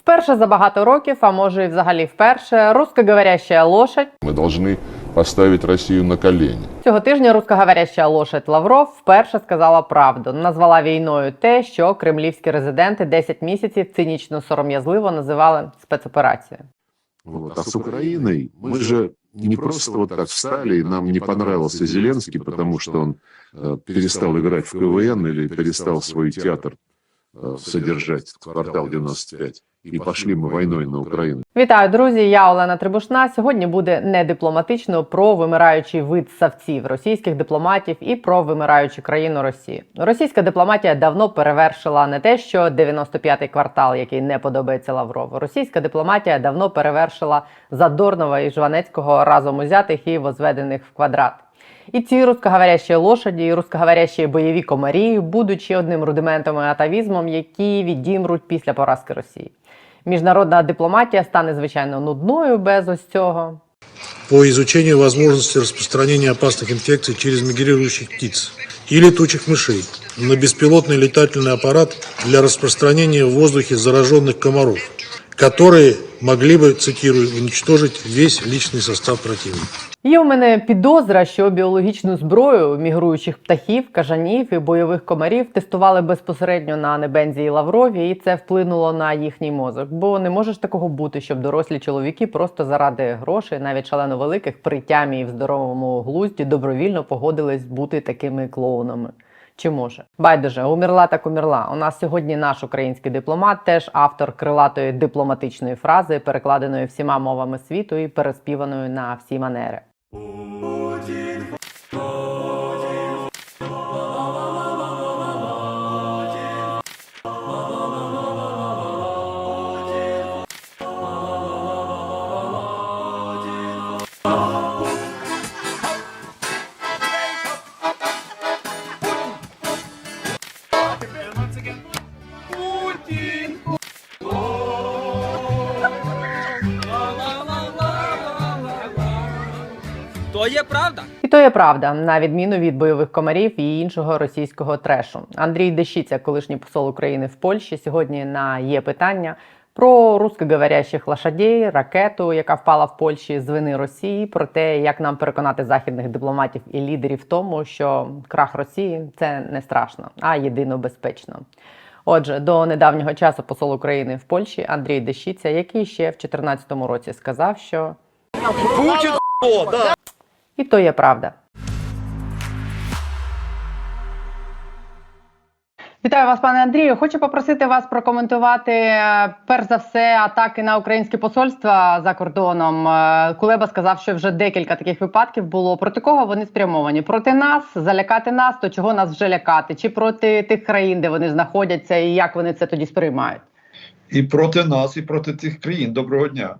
Вперше за багато років, а може і взагалі вперше, русскоговорящая лошадь. Мы должны поставить Россию на колени. Цього тижня русскоговорящая лошадь Лавров вперше сказала правду. Назвала війною те, що кремлівські резиденти 10 місяців цинічно сором'язливо називали спецоперацією. Вот. А с Украиной мы же не просто вот так встали, и нам не понравился Зеленский, потому что он э, перестал играть в КВН или перестал свой театр э, содержать, квартал 95, и пошли мы войной на Украину. Вітаю, друзі! Я Олена Трибушна. Сьогодні буде не дипломатично про вимираючий вид савців російських дипломатів і про вимираючу країну Росії. Російська дипломатія давно перевершила не те, що 95-й квартал, який не подобається Лаврову. Російська дипломатія давно перевершила Задорнова і Жванецького разом узятих і возведених в квадрат. І ці русскоговорящі лошаді, і русскоговорящі бойові комарі будуть ще одним рудиментом і атавізмом, які відімруть після поразки Росії Міжнародна дипломатія стане звичайно нудною без ось цього. по изучению возможности распространения опасных инфекций через мигрирующих птиц и летучих мышей на беспилотный летательный аппарат для распространения в воздухе зараженных комаров, которые могли бы, цитирую, уничтожить весь личный состав противника. Є у мене підозра, що біологічну зброю мігруючих птахів, кажанів і бойових комарів тестували безпосередньо на Небензі і Лаврові, і це вплинуло на їхній мозок. Бо не може ж такого бути, щоб дорослі чоловіки просто заради грошей, навіть шалено великих, при тямі і в здоровому глузді добровільно погодились бути такими клоунами. Чи може? Байдуже, умерла так умерла. У нас сьогодні наш український дипломат, теж автор крилатої дипломатичної фрази, перекладеної всіма мовами світу і переспіваної на всі манери. Правда. І то є правда, на відміну від бойових комарів і іншого російського трешу. Андрій Дещиця, колишній посол України в Польщі, сьогодні на є питання про русскоговорящих лошадей, ракету, яка впала в Польщі з вини Росії, про те, як нам переконати західних дипломатів і лідерів в тому, що крах Росії це не страшно, а єдино безпечно. Отже, до недавнього часу посол України в Польщі Андрій Дещиця, який ще в 2014 році сказав, що Путін да. І то є правда. Вітаю вас, пане Андрію. Хочу попросити вас прокоментувати е, перш за все атаки на українське посольство за кордоном. Е, Кулеба сказав, що вже декілька таких випадків було. Проти кого вони спрямовані? Проти нас залякати нас, то чого нас вже лякати? Чи проти тих країн, де вони знаходяться, і як вони це тоді сприймають? і проти нас, і проти тих країн. Доброго дня.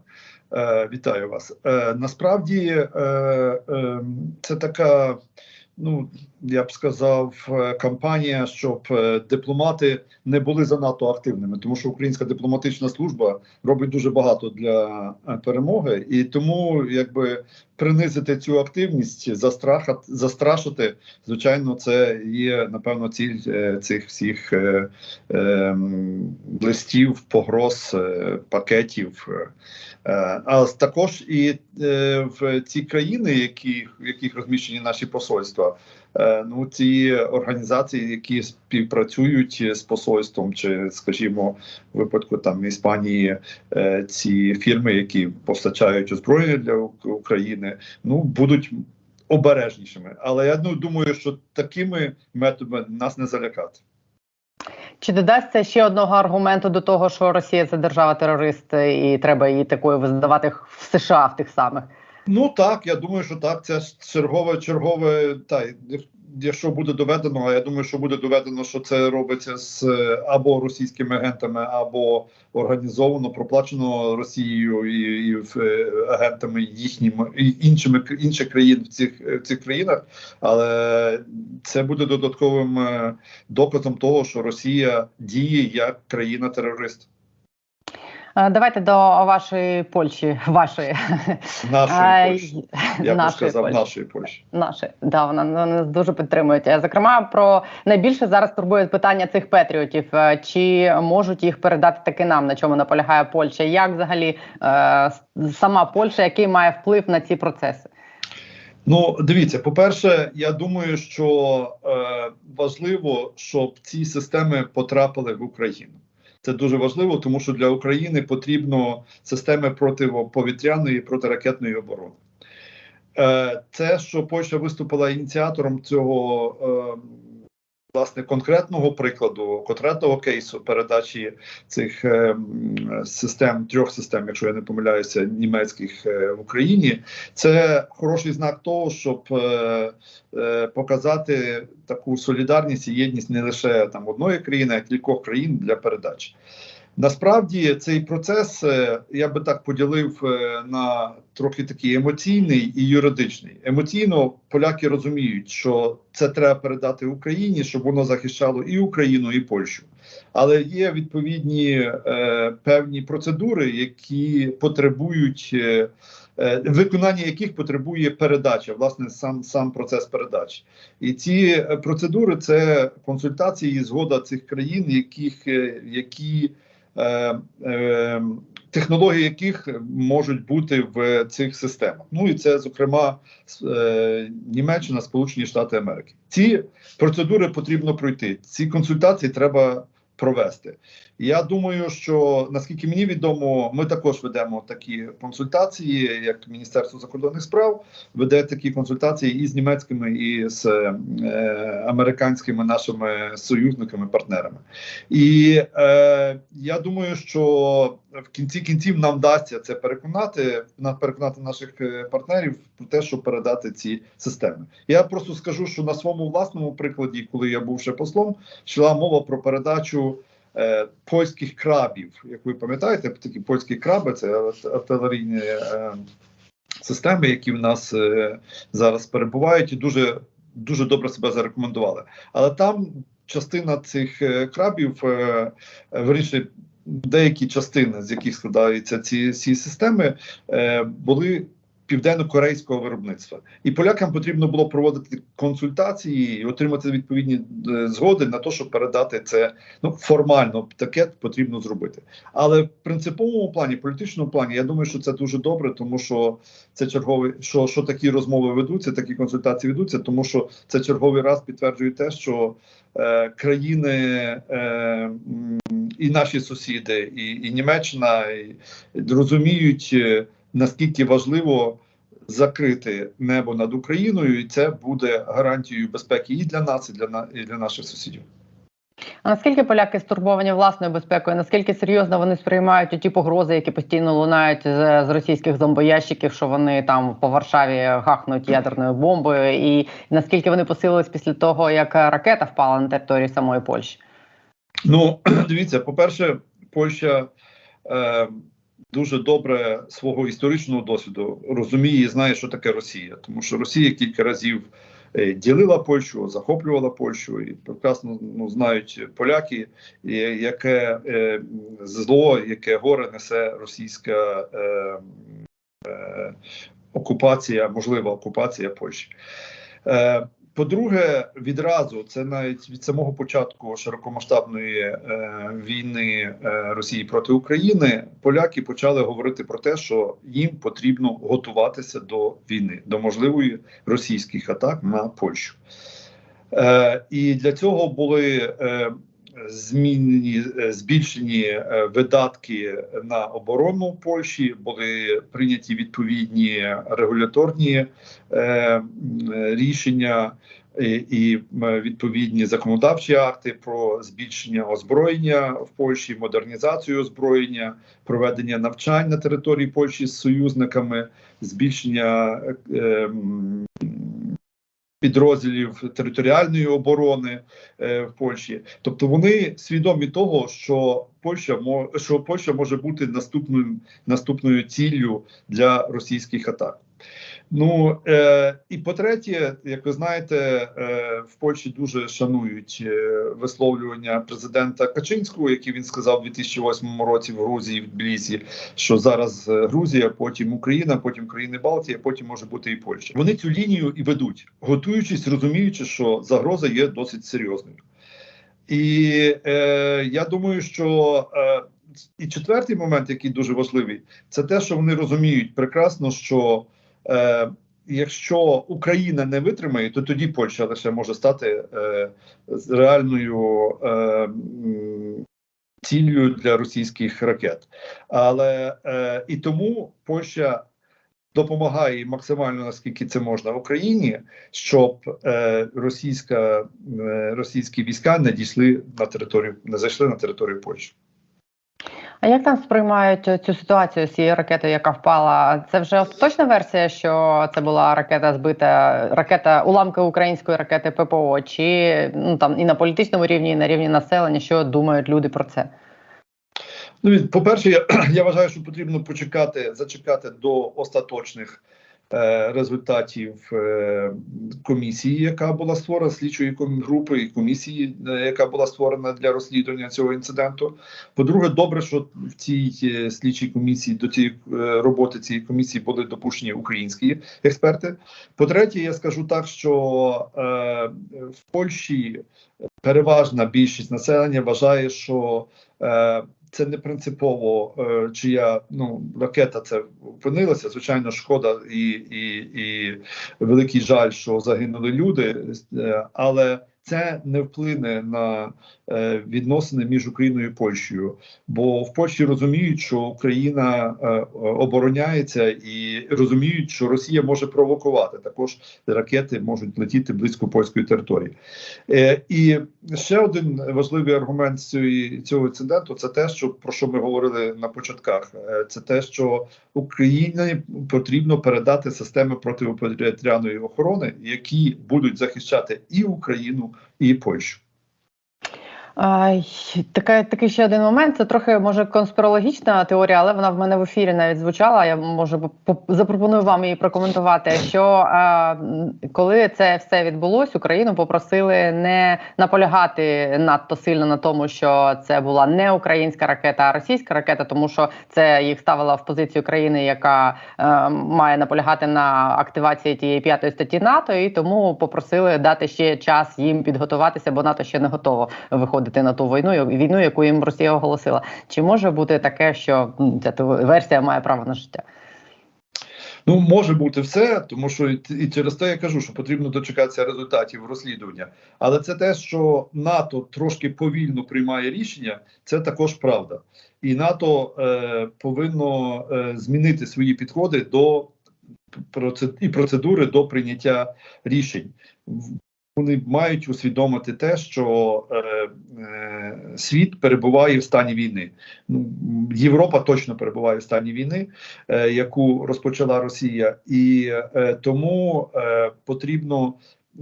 Е, вітаю вас. Е, насправді е, це така, ну я б сказав, е, кампанія, щоб е, дипломати не були занадто активними, тому що українська дипломатична служба робить дуже багато для е, перемоги, і тому якби принизити цю активність, застрахати, застрашити, звичайно, це є напевно ціль цих всіх е, е, листів, погроз, пакетів. А також і в ці країни, які, в яких розміщені наші посольства, ну ці організації, які співпрацюють з посольством, чи, скажімо, в випадку там Іспанії, е, ці фірми, які постачають озброєння для України, ну будуть обережнішими. Але я ну, думаю, що такими методами нас не залякати. Чи додасться ще одного аргументу до того, що Росія це держава-терорист, і треба її такою визнавати в США в тих самих? Ну так, я думаю, що так. Це чергове, чергове. Та якщо буде доведено, я думаю, що буде доведено, що це робиться з е, або російськими агентами, або організовано, проплачено Росією і, і е, агентами їхніми і іншими інших країн в цих е, в цих країнах. Але це буде додатковим доказом того, що Росія діє як країна-терорист. Е, Давайте до вашої Польщі, вашої Нашої Е, Польщі. Я б нашої сказав, Польщі. нашої Польщі. Наші да, вона нас дуже підтримують. Е, Зокрема, про найбільше зараз турбує питання цих патріотів. Чи можуть їх передати таки нам, на чому наполягає Польща? Як взагалі сама Польща, який має вплив на ці процеси? Ну, дивіться, по-перше, я думаю, що е, важливо, щоб ці системи потрапили в Україну. Це дуже важливо, тому що для України потрібно системи протиповітряної і протиракетної оборони. Те, що Польща виступила ініціатором цього е, власне конкретного прикладу, конкретного кейсу передачі цих е, систем, трьох систем, якщо я не помиляюся, німецьких е, в Україні. Це хороший знак того, щоб е, е, показати таку солідарність і єдність не лише там одної країни, а кількох країн для передачі. Насправді цей процес е, я би так поділив е, на трохи такий емоційний і юридичний. Емоційно поляки розуміють, що це треба передати Україні, щоб воно захищало і Україну, і Польщу. Але є відповідні е, певні процедури, які потребують е, е, виконання яких потребує передача, власне, сам сам процес передачі. І ці процедури це консультації і згода цих країн, яких які технології яких можуть бути в цих системах. Ну і це, зокрема, е, Німеччина, Сполучені Штати Америки. Ці процедури потрібно пройти. Ці консультації треба провести. Я думаю, що наскільки мені відомо, ми також ведемо такі консультації, як Міністерство закордонних справ веде такі консультації і з німецькими, і з е, американськими нашими союзниками, партнерами. І е, я думаю, що в кінці кінців нам вдасться це переконати, на- переконати наших е, партнерів про те, щоб передати ці системи. Я просто скажу, що на своєму власному прикладі, коли я був ще послом, йшла мова про передачу. Е, польських крабів, як ви пам'ятаєте, такі польські краби це артилерійні е, системи, які в нас е, зараз перебувають, і дуже дуже добре себе зарекомендували. Але там частина цих крабів, е, деякі частини, з яких складаються ці, ці системи, були південно-корейського виробництва. І полякам потрібно було проводити консультації і отримати відповідні е, згоди на те, щоб передати це ну формально таке потрібно зробити. Але в принциповому плані, політичному плані, я думаю, що це дуже добре, тому що це черговий, що, що такі розмови ведуться, такі консультації ведуться, тому що це черговий раз підтверджує те, що е, країни е, і наші сусіди, і, і Німеччина і, розуміють, е, наскільки важливо. Закрити небо над Україною, і це буде гарантією безпеки і для нас, і для і для наших сусідів. А наскільки поляки стурбовані власною безпекою? Наскільки серйозно вони сприймають ті погрози, які постійно лунають з, з російських зомбоящиків, що вони там по Варшаві гахнуть ядерною бомбою, і наскільки вони посилились після того, як ракета впала на територію самої Польщі? Ну, дивіться, по-перше, Польща е, дуже добре свого історичного досвіду розуміє і знає, що таке Росія, тому що Росія кілька разів е, ділила Польщу, захоплювала Польщу, і прекрасно ну, знають поляки, яке е, зло, яке горе несе російська е, е, окупація, можлива окупація Польщі. Е, по-друге, відразу це навіть від самого початку широкомасштабної е, війни е, Росії проти України поляки почали говорити про те, що їм потрібно готуватися до війни, до можливої російських атак на Польщу. Е, і для цього були е, змінені е, збільшені е, видатки на оборону Польщі, були прийняті відповідні регуляторні е, рішення і, відповідні законодавчі акти про збільшення озброєння в Польщі, модернізацію озброєння, проведення навчань на території Польщі з союзниками, збільшення підрозділів територіальної оборони е, в Польщі. Тобто вони свідомі того, що Польща що Польща може бути наступною наступною ціллю для російських атак. Ну е, і по-третє, як ви знаєте, е, в Польщі дуже шанують е, висловлювання президента Качинського, який він сказав у 2008 році в Грузії в Тбілісі, що зараз е, Грузія, потім Україна, потім країни Балтії, потім може бути і Польща. Вони цю лінію і ведуть, готуючись, розуміючи, що загроза є досить серйозною. І е, я думаю, що е, і четвертий момент, який дуже важливий, це те, що вони розуміють прекрасно, що е, якщо Україна не витримає, то тоді Польща лише може стати е, реальною е, ціллю для російських ракет. Але е, і тому Польща допомагає максимально наскільки це можна Україні, щоб е, російська е, російські війська не дійшли на територію, не зайшли на територію Польщі. А як там сприймають е, цю ситуацію з цією ракетою, яка впала? Це вже остаточна версія, що це була ракета збита, ракета уламки української ракети ППО, чи ну там і на політичному рівні, і на рівні населення, що думають люди про це? Ну, по-перше, я, я вважаю, що потрібно почекати, зачекати до остаточних результатів е, комісії, яка була створена, слідчої групи і комісії, е, яка була створена для розслідування цього інциденту. По-друге, добре, що в цій е, слідчій комісії до цієї е, роботи цієї комісії були допущені українські експерти. По-третє, я скажу так, що е, в Польщі переважна більшість населення вважає, що е, це не принципово, е, чия ну ракета це опинилася. Звичайно, шкода і, і, і великий жаль, що загинули люди, е, але це не вплине на е, відносини між Україною і Польщею. Бо в Польщі розуміють, що Україна е, обороняється і розуміють, що Росія може провокувати. Також ракети можуть летіти близько польської території. Е, і ще один важливий аргумент цього інциденту це те, що про що ми говорили на початках. Це те, що Україні потрібно передати системи протиповітряної охорони, які будуть захищати і Україну, і Польщу. Ай, така, такий ще один момент. Це трохи може конспірологічна теорія, але вона в мене в ефірі навіть звучала. Я може по- запропоную вам її прокоментувати. Що м, коли це все відбулось, Україну попросили не наполягати надто сильно на тому, що це була не українська ракета, а російська ракета, тому що це їх ставило в позицію країни, яка е, має наполягати на активації тієї п'ятої статті НАТО, і тому попросили дати ще час їм підготуватися, бо НАТО ще не готово виходити на ту війну, війну, яку їм Росія оголосила. Чи може бути таке, що ця версія має право на життя? Ну може бути все, тому що і, через те я кажу, що потрібно дочекатися результатів розслідування. Але це те, що НАТО трошки повільно приймає рішення, це також правда. І НАТО е, повинно е, змінити свої підходи до і процедури до прийняття рішень. Вони мають усвідомити те, що е, е, світ перебуває в стані війни. Ну, Європа точно перебуває в стані війни, е, яку розпочала Росія, і е, тому е, потрібно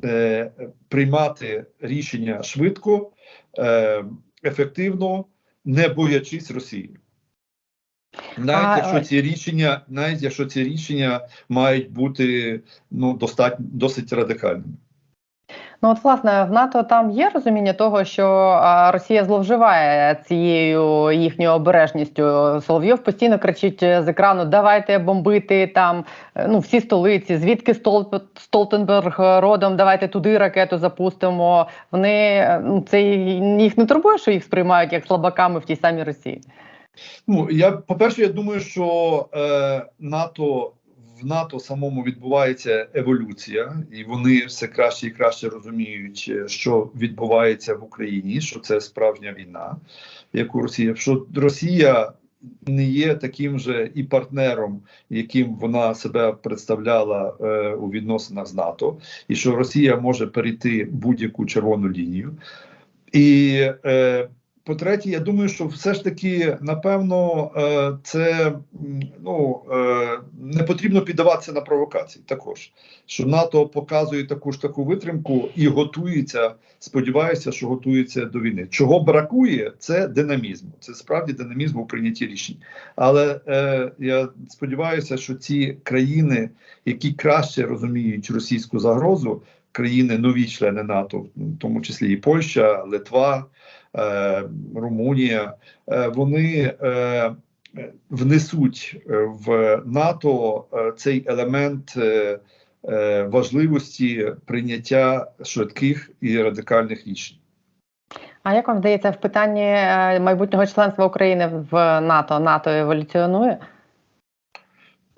е, приймати рішення швидко, е, ефективно, не боячись Росії. Навіть якщо е, ці рішення, навіть якщо ці рішення мають бути ну достатньо досить радикальними. Ну от власне в НАТО там є розуміння того, що Росія зловживає цією їхньою обережністю. Соловйов постійно кричить з екрану: давайте бомбити там е, ну всі столиці, звідки Столп... Столтенберг родом, давайте туди ракету запустимо. Вони е, ну це їх не турбує, що їх сприймають як слабаками в тій самій Росії. Ну я по-перше, я думаю, що е, НАТО в НАТО самому відбувається еволюція, і вони все краще і краще розуміють, е, що відбувається в Україні, що це справжня війна, яку Росія що Росія не є таким же і партнером, яким вона себе представляла е, у відносинах з НАТО, і що Росія може перейти будь-яку червону лінію. І е, по-третє, я думаю, що все ж таки, напевно, е, це ну, е, не потрібно піддаватися на провокації також. Що НАТО показує таку ж таку витримку і готується, сподіваюся, що готується до війни. Чого бракує, це динамізм. Це справді динамізм у прийнятті рішень. Але е, я сподіваюся, що ці країни, які краще розуміють російську загрозу, країни нові члени НАТО, в тому числі і Польща, Литва, Румунія, е, вони е, внесуть е, в НАТО е, цей елемент е, е, важливості прийняття швидких і радикальних рішень. А як вам здається, в питанні е, майбутнього членства України в НАТО НАТО еволюціонує?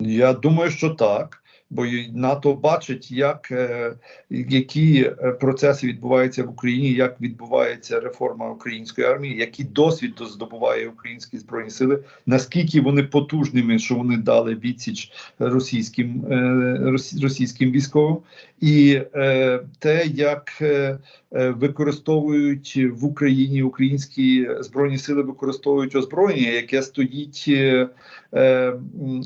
Я думаю, що так. Бо НАТО бачить, як е, які е, процеси відбуваються в Україні, як відбувається реформа української армії, який досвід здобуває українські збройні сили, наскільки вони потужними, що вони дали відсіч російським е, російським військовим, і е, те, як е, е, використовують в Україні українські збройні сили, використовують озброєння, яке стоїть. е, е,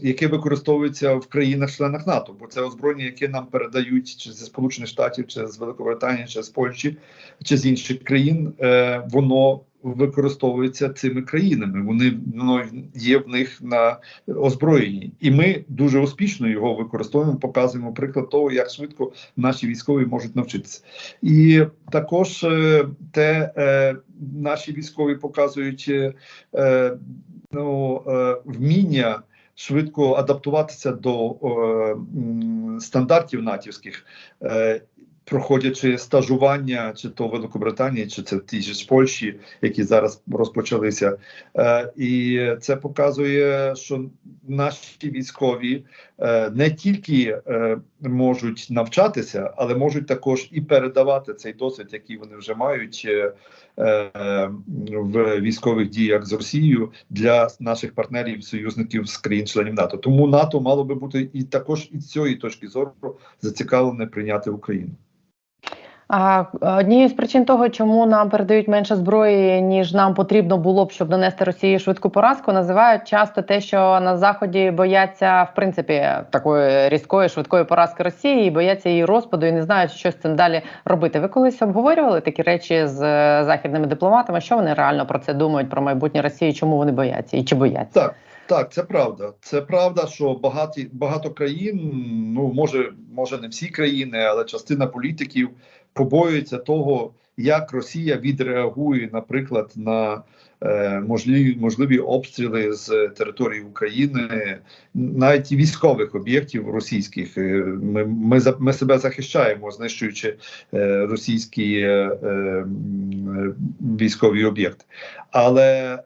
яке використовується в країнах-членах НАТО, бо це озброєння, яке нам передають чи зі Сполучених Штатів, чи з Великобританії, чи з Польщі, чи з інших країн, е, воно використовується цими країнами. Вони воно є в них на озброєнні, і ми дуже успішно його використовуємо. Показуємо приклад того, як швидко наші військові можуть навчитися, і також е, те е, наші військові показують. е, е, ну, е, вміння швидко адаптуватися до е, стандартів натівських, е, проходячи стажування, чи то в Великобританії, чи це в тій ж Польщі, які зараз розпочалися. Е, і це показує, що наші військові е, не тільки е, можуть навчатися, але можуть також і передавати цей досвід, який вони вже мають. е, е, в військових діях з Росією для наших партнерів, союзників з країн-членів НАТО. Тому НАТО мало би бути і також із цієї точки зору зацікавлене прийняти Україну. А однією з причин того, чому нам передають менше зброї, ніж нам потрібно було б, щоб нанести Росії швидку поразку, називають часто те, що на заході бояться в принципі такої різкої швидкої поразки Росії, і бояться її розпаду і не знають, що з цим далі робити. Ви колись обговорювали такі речі з е, західними дипломатами? Що вони реально про це думають про майбутнє Росії? Чому вони бояться і чи бояться? Так, так, це правда. Це правда, що багаті багато країн, ну може, може не всі країни, але частина політиків побоюється того, як Росія відреагує, наприклад, на е, можливі, можливі обстріли з території України, навіть військових об'єктів російських. Е, Ми, ми, ми себе захищаємо, знищуючи е, російські військові об'єкти. Але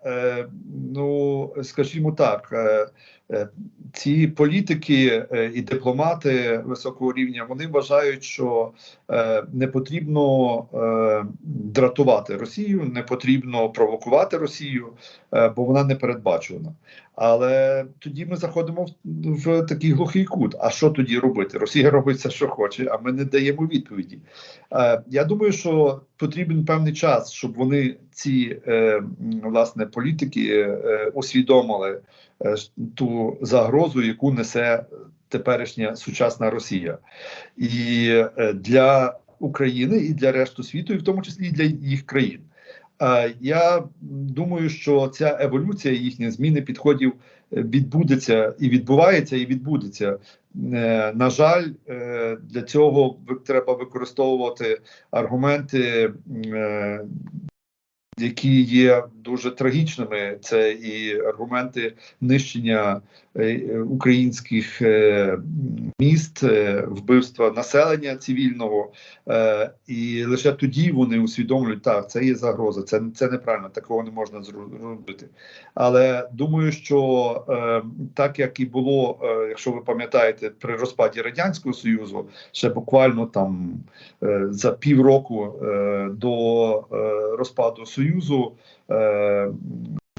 ну скажімо так, ці політики е, і дипломати високого рівня вони вважають, що е, не потрібно е, дратувати Росію, не потрібно провокувати Росію, е, бо вона не передбачувана. Але тоді ми заходимо в, в такий глухий кут. А що тоді робити? Росія робить все, що хоче, а ми не даємо відповіді. Е, я думаю, що потрібен певний час, щоб вони ці е, власне політики е, усвідомили е, ту загрозу, яку несе теперішня сучасна Росія, і е, для України, і для решту світу, і в тому числі і для їх країн. Е, Я думаю, що ця еволюція їхня зміни підходів е, відбудеться і відбувається, і відбудеться. Е, На жаль, е, для цього треба використовувати аргументи, які є дуже трагічними. Це і аргументи нищення е, українських е, міст, е, вбивства населення цивільного, і лише тоді вони усвідомлюють, так, це є загроза, це, це неправильно, такого не можна зру- робити. Але думаю, що так як і було, якщо ви пам'ятаєте, при розпаді Радянського Союзу, ще буквально там за півроку до розпаду Союзу. Е,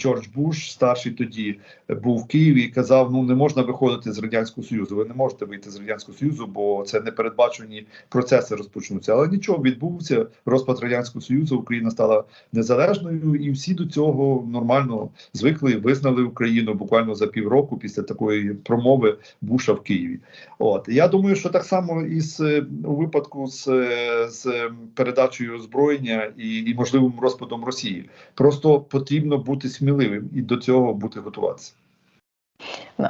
Джордж Буш, старший тоді, був в Києві і казав: ну не можна виходити з радянського союзу. Ви не можете вийти з радянського союзу, бо це непередбачені процеси розпочнуться. Але нічого відбувся розпад радянського союзу. Україна стала незалежною, і всі до цього нормально звикли, визнали Україну буквально за півроку після такої промови Буша в Києві. От я думаю, що так само і з е, у випадку з, е, з передачею озброєння і, і можливим розпадом Росії. Просто потрібно бути сміливим і до цього бути готуватися.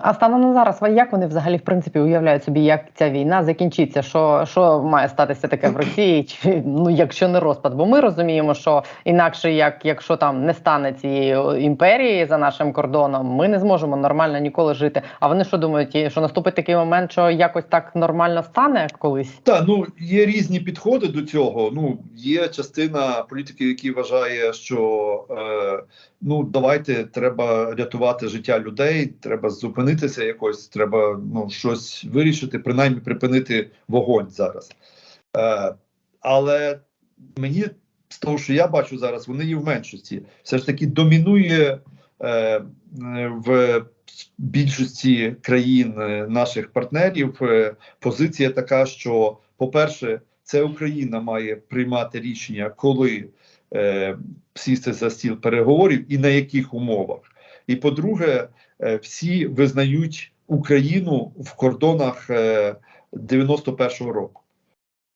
А станом на зараз, як вони взагалі в принципі уявляють собі, як ця війна закінчиться? Що, що має статися таке в Росії? Чи ну якщо не розпад? Бо ми розуміємо, що інакше, як якщо там не стане цієї імперії за нашим кордоном, ми не зможемо нормально ніколи жити. А вони що думають, що наступить такий момент, що якось так нормально стане колись? Так, ну є різні підходи до цього. Ну є частина політиків, які вважає, що е, ну давайте треба рятувати життя людей, треба зупинитися якось, треба ну щось вирішити, принаймні припинити вогонь зараз. Е, але мені з того, що я бачу зараз, вони є в меншості. Все ж таки домінує е, в більшості країн е, наших партнерів е, позиція така, що, по-перше, це Україна має приймати рішення, коли е, сісти за стіл переговорів і на яких умовах. І по-друге, всі визнають Україну в кордонах е, 91-го року.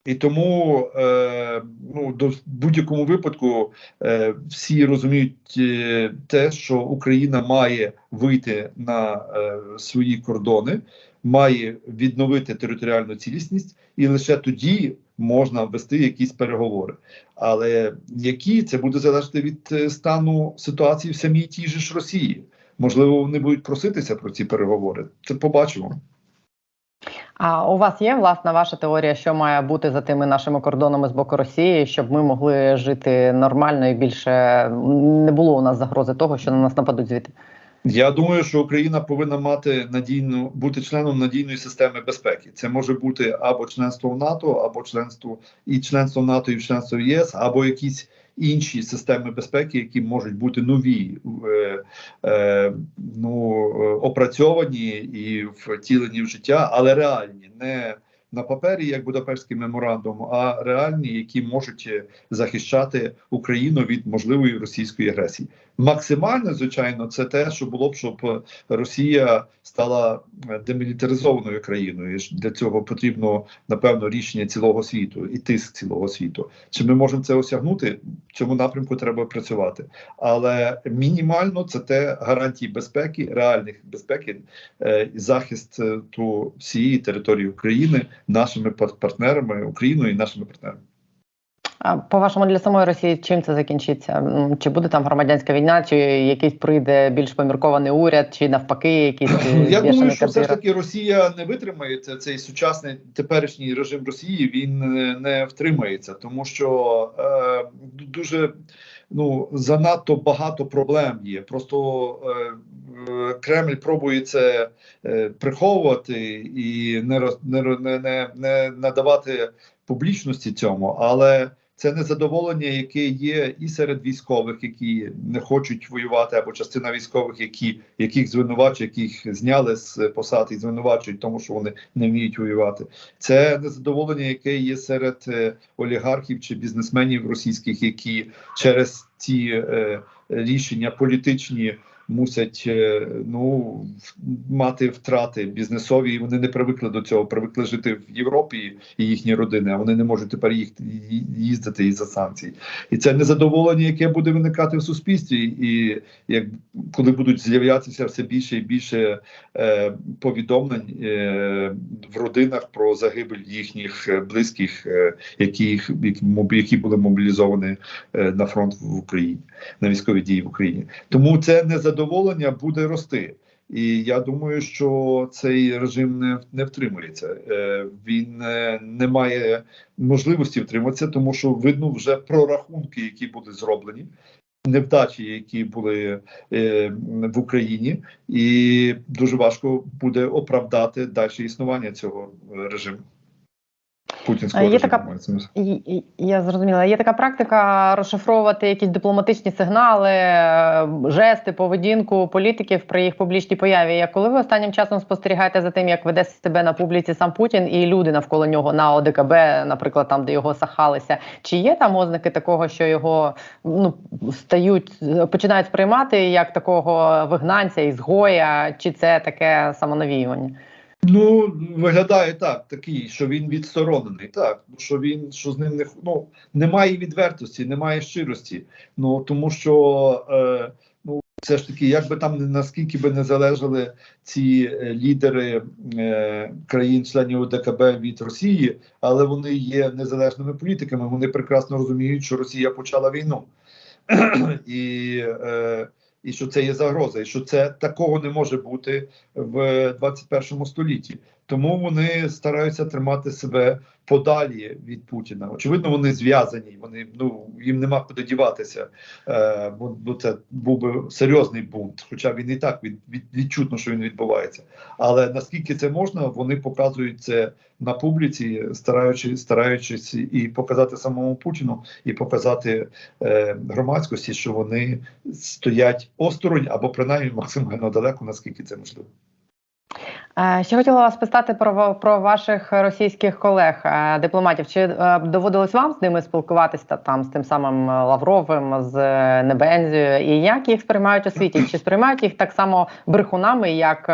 І тому е, ну, до будь-якому випадку е, всі розуміють е, те, що Україна має вийти на е, свої кордони, має відновити територіальну цілісність, і лише тоді можна вести якісь переговори. Але які це буде залежати від е, стану ситуації в самій тій же ж Росії. Можливо, вони будуть проситися про ці переговори. Це побачимо. А у вас є власна ваша теорія, що має бути за тими нашими кордонами з боку Росії, щоб ми могли жити нормально і більше не було у нас загрози того, що на нас нападуть звідти? Я думаю, що Україна повинна мати надійну бути членом надійної системи безпеки. Це може бути або членство в НАТО, або членство і членство в НАТО, і членство в ЄС, або якісь інші системи безпеки, які можуть бути нові, е, е, ну опрацьовані і втілені в життя, але реальні, не на папері, як Будапештський меморандум, а реальні, які можуть захищати Україну від можливої російської агресії. Максимально, звичайно, це те, що було б, щоб Росія стала е, демілітаризованою країною. І для цього потрібно напевно рішення цілого світу і тиск цілого світу. Чи ми можемо це осягнути? В цьому напрямку треба працювати, але мінімально це те гарантії безпеки, реальних безпеки е, і захист е, ту всієї території України нашими пар- партнерами Україною і нашими партнерами. А по-вашому, для самої Росії чим це закінчиться? Чи буде там громадянська війна, чи якийсь прийде більш поміркований уряд, чи навпаки, якийсь е, Я думаю, що все ж таки Росія не витримає цей сучасний теперішній режим Росії. Він е, не втримається, тому що е, дуже ну занадто багато проблем є. Просто е, е, Кремль пробує це е, приховувати і не, роз, не, не, не, не надавати публічності цьому, але це незадоволення, яке є і серед військових, які не хочуть воювати, або частина військових, які яких звинувачують, яких зняли з посад і звинувачують, тому що вони не вміють воювати. Це незадоволення, яке є серед е, олігархів чи бізнесменів російських, які через ці е, рішення політичні мусять е, ну мати втрати бізнесові. і Вони не привикли до цього, привикли жити в Європі і їхні родини, а вони не можуть тепер їх їздити із за санкцій. І це незадоволення, яке буде виникати в суспільстві, і як коли будуть з'являтися все більше і більше е, повідомлень е, в родинах про загибель їхніх е, близьких, е, які, які були мобілізовані е, на фронт в Україні на військові дії в Україні. Тому це незадоволення буде рости. І я думаю, що цей режим не, не втримується. Е, він е, не має можливості втриматися, тому що видно вже прорахунки, які будуть зроблені, невдачі, які були е, в Україні, і дуже важко буде оправдати далі існування цього режиму. Путінського Є така- Я зрозуміла. Є така практика розшифровувати якісь дипломатичні сигнали, е, жести, поведінку політиків при їх публічній появі. Як коли ви останнім часом спостерігаєте за тим, як веде себе на публіці сам Путін і люди навколо нього на ОДКБ, наприклад, там де його сахалися, чи є там ознаки такого, що його ну стають починають сприймати як такого вигнанця, ізгоя, чи це таке самонавіювання? Ну, виглядає так, такий, що він відсторонений, так, що він, що з ним не ну, немає відвертості, немає щирості. Ну тому що е, ну, все ж таки, як би там наскільки би не залежали ці е, лідери е, країн-членів ОДКБ від Росії, але вони є незалежними політиками. Вони прекрасно розуміють, що Росія почала війну. і, е, і що це є загроза, і що це такого не може бути в 21 столітті. Тому вони стараються тримати себе подалі від Путіна. Очевидно, вони зв'язані. Вони ну їм нема куди діватися, е, бо, це був би серйозний бунт. Хоча він і так від, від, відчутно, що він відбувається. Але наскільки це можна, вони показують це на публіці, стараючись, стараючись і показати самому Путіну, і показати е, громадськості, що вони стоять осторонь або принаймні максимально далеко, наскільки це можливо. Е, Ще хотіла вас питати про, про ваших російських колег, е, дипломатів. Чи е, доводилось вам з ними спілкуватися там з тим самим Лавровим, з Небензією? І як їх сприймають у світі? Чи сприймають їх так само брехунами, як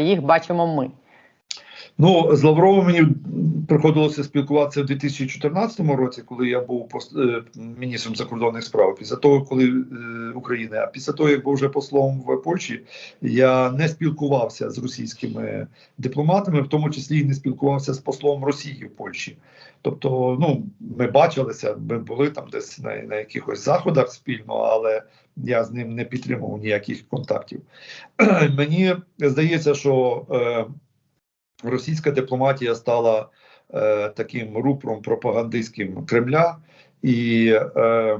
їх бачимо ми? Ну, з Лавровим мені приходилося спілкуватися в 2014 році, коли я був е, міністром закордонних справ. Після того, коли е, України, а після того, як був вже послом в Польщі, я не спілкувався з російськими дипломатами, в тому числі і не спілкувався з послом Росії в Польщі. Тобто, ну ми бачилися, ми були там десь на, на якихось заходах спільно, але я з ним не підтримував ніяких контактів. Мені здається, що е, російська дипломатія стала е, таким рупором пропагандистським Кремля, і е,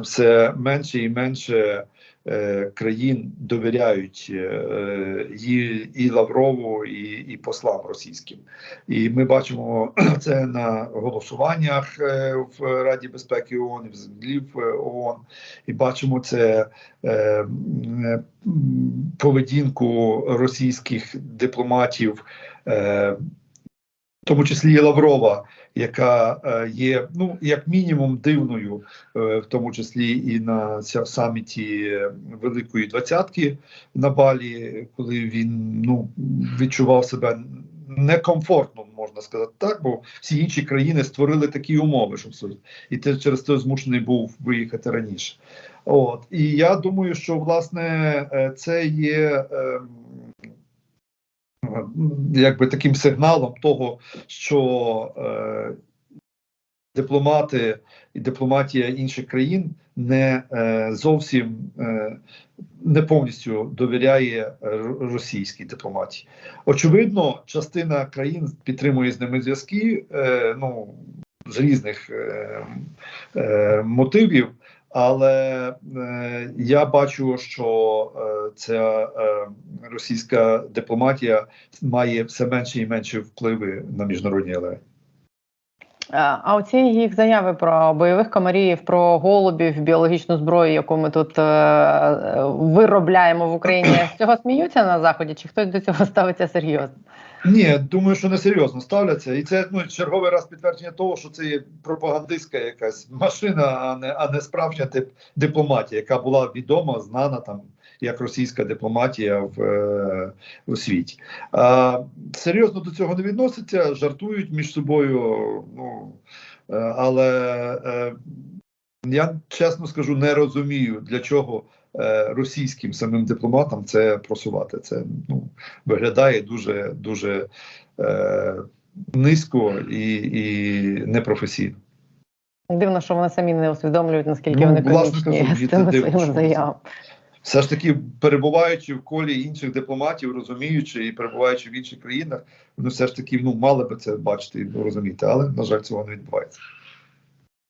все менше і менше е, країн довіряють е, і, і Лаврову, і, і послам російським. І ми бачимо це на голосуваннях е, в Раді безпеки ООН, в землі ООН, і бачимо це е, поведінку російських дипломатів, е, в тому числі і Лаврова, яка е, є ну як мінімум дивною, е, в тому числі і на саміті е, Великої Двадцятки на Балі, коли він ну відчував себе некомфортно, можна сказати так, бо всі інші країни створили такі умови, щоб і те через це змушений був виїхати раніше. От і я думаю, що власне е, це є. ем, якби таким сигналом того, що е, дипломати і дипломатія інших країн не е, зовсім е, не повністю довіряє е, російській дипломатії. Очевидно, частина країн підтримує з ними зв'язки е, ну, з різних е, е, мотивів. Але е, я бачу, що е, ця е, російська дипломатія має все менше і менше впливи на міжнародні. Е, А оці їх заяви про бойових комарів, про голубів, біологічну зброю, яку ми тут е, е, виробляємо в Україні, з цього сміються на заході? Чи хтось до цього ставиться серйозно? Ні, думаю, що несерйозно ставляться, і це ну черговий раз підтвердження того, що це є пропагандистська якась машина, а не а не справжня тип дипломатія, яка була відома, знана там як російська дипломатія в, е, у світі. А, серйозно до цього не відносяться, жартують між собою. Ну е, але е, я чесно скажу, не розумію для чого. Е, Російським самим дипломатам це просувати. Це ну виглядає дуже дуже е, низько і, і непрофесійно. Дивно, що вони самі не усвідомлюють, наскільки Ну, вони комічні з дивно, своїми заявами. Все ж таки, перебуваючи в колі інших дипломатів, розуміючи і перебуваючи в інших країнах, вони все ж таки ну мали би це бачити і розуміти, але на жаль, цього не відбувається.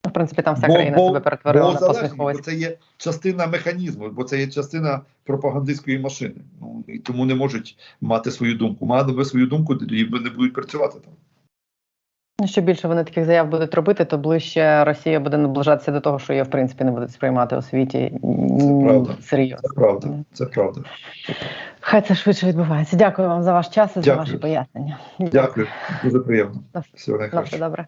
В принципі, там вся країна себе перетворила бо на залежні, бо це є частина механізму, бо це є частина пропагандистської машини. Ну і тому не можуть мати свою думку. Мали би свою думку, би не будуть працювати там. Ну, Що більше вони таких заяв будуть робити, то ближче Росія буде наближатися до того, що її в принципі не будуть сприймати у світі м, правда. серйозно. Це правда. Це правда. Хай це швидше відбувається. Дякую вам за ваш час і за ваші пояснення. Дякую. Дуже приємно. Всього На все найкращого. добре.